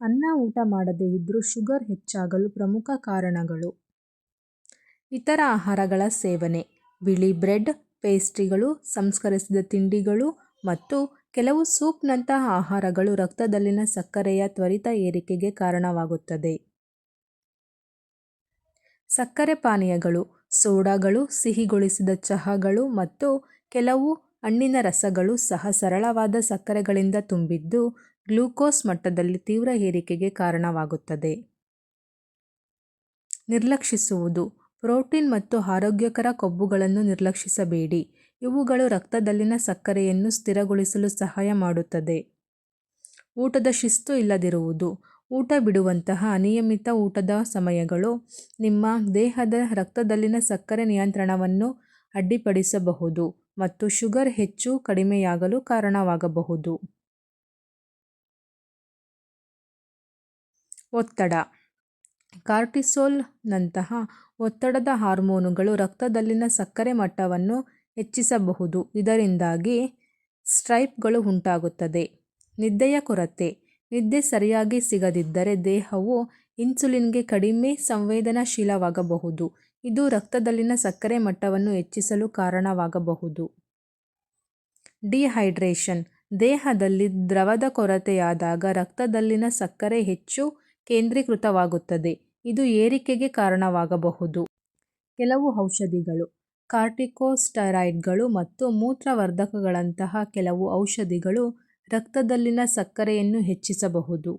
ಅನ್ನ ಊಟ ಮಾಡದೇ ಇದ್ದರೂ ಶುಗರ್ ಹೆಚ್ಚಾಗಲು ಪ್ರಮುಖ ಕಾರಣಗಳು. ಇತರ ಆಹಾರಗಳ ಸೇವನೆ. ಬಿಳಿ ಬ್ರೆಡ್, ಪೇಸ್ಟ್ರಿಗಳು, ಸಂಸ್ಕರಿಸಿದ ತಿಂಡಿಗಳು ಮತ್ತು ಕೆಲವು ಸೂಪ್ನಂತಹ ಆಹಾರಗಳು ರಕ್ತದಲ್ಲಿನ ಸಕ್ಕರೆಯ ತ್ವರಿತ ಏರಿಕೆಗೆ ಕಾರಣವಾಗುತ್ತದೆ. ಸಕ್ಕರೆ ಪಾನೀಯಗಳು, ಸೋಡಾಗಳು, ಸಿಹಿಗೊಳಿಸಿದ ಚಹಾಗಳು ಮತ್ತು ಕೆಲವು ಹಣ್ಣಿನ ರಸಗಳು ಸಹ ಸರಳವಾದ ಸಕ್ಕರೆಗಳಿಂದ ತುಂಬಿದ್ದು ಗ್ಲೂಕೋಸ್ ಮಟ್ಟದಲ್ಲಿ ತೀವ್ರ ಏರಿಕೆಗೆ ಕಾರಣವಾಗುತ್ತದೆ. ನಿರ್ಲಕ್ಷಿಸುವುದು. ಪ್ರೋಟೀನ್ ಮತ್ತು ಆರೋಗ್ಯಕರ ಕೊಬ್ಬುಗಳನ್ನು ನಿರ್ಲಕ್ಷಿಸಬೇಡಿ. ಇವುಗಳು ರಕ್ತದಲ್ಲಿನ ಸಕ್ಕರೆಯನ್ನು ಸ್ಥಿರಗೊಳಿಸಲು ಸಹಾಯ ಮಾಡುತ್ತದೆ. ಊಟದ ಶಿಸ್ತು ಇಲ್ಲದಿರುವುದು. ಊಟ ಬಿಡುವಂತಹ ಅನಿಯಮಿತ ಊಟದ ಸಮಯಗಳು ನಿಮ್ಮ ದೇಹದ ರಕ್ತದಲ್ಲಿನ ಸಕ್ಕರೆ ನಿಯಂತ್ರಣವನ್ನು ಅಡ್ಡಿಪಡಿಸಬಹುದು ಮತ್ತು ಶುಗರ್ ಹೆಚ್ಚು ಕಡಿಮೆಯಾಗಲು ಕಾರಣವಾಗಬಹುದು. ಒತ್ತಡ. ಕಾರ್ಟಿಸೋಲ್ನಂತಹ ಒತ್ತಡದ ಹಾರ್ಮೋನುಗಳು ರಕ್ತದಲ್ಲಿನ ಸಕ್ಕರೆ ಮಟ್ಟವನ್ನು ಹೆಚ್ಚಿಸಬಹುದು. ಇದರಿಂದಾಗಿ ಸ್ಟ್ರೈಪ್ಗಳು ಉಂಟಾಗುತ್ತದೆ. ನಿದ್ದೆಯ ಕೊರತೆ. ನಿದ್ದೆ ಸರಿಯಾಗಿ ಸಿಗದಿದ್ದರೆ ದೇಹವು ಇನ್ಸುಲಿನ್ಗೆ ಕಡಿಮೆ ಸಂವೇದನಾಶೀಲವಾಗಬಹುದು. ಇದು ರಕ್ತದಲ್ಲಿನ ಸಕ್ಕರೆ ಮಟ್ಟವನ್ನು ಹೆಚ್ಚಿಸಲು ಕಾರಣವಾಗಬಹುದು. ಡಿಹೈಡ್ರೇಷನ್. ದೇಹದಲ್ಲಿ ದ್ರವದ ಕೊರತೆಯಾದಾಗ ರಕ್ತದಲ್ಲಿನ ಸಕ್ಕರೆ ಹೆಚ್ಚು ಕೇಂದ್ರೀಕೃತವಾಗುತ್ತದೆ. ಇದು ಏರಿಕೆಗೆ ಕಾರಣವಾಗಬಹುದು. ಕೆಲವು ಔಷಧಿಗಳು ಕಾರ್ಟಿಕೋಸ್ಟೆರಾಯ್ಡ್ಗಳು ಮತ್ತು ಮೂತ್ರವರ್ಧಕಗಳಂತಹ ಕೆಲವು ಔಷಧಿಗಳು ರಕ್ತದಲ್ಲಿನ ಸಕ್ಕರೆಯನ್ನು ಹೆಚ್ಚಿಸಬಹುದು.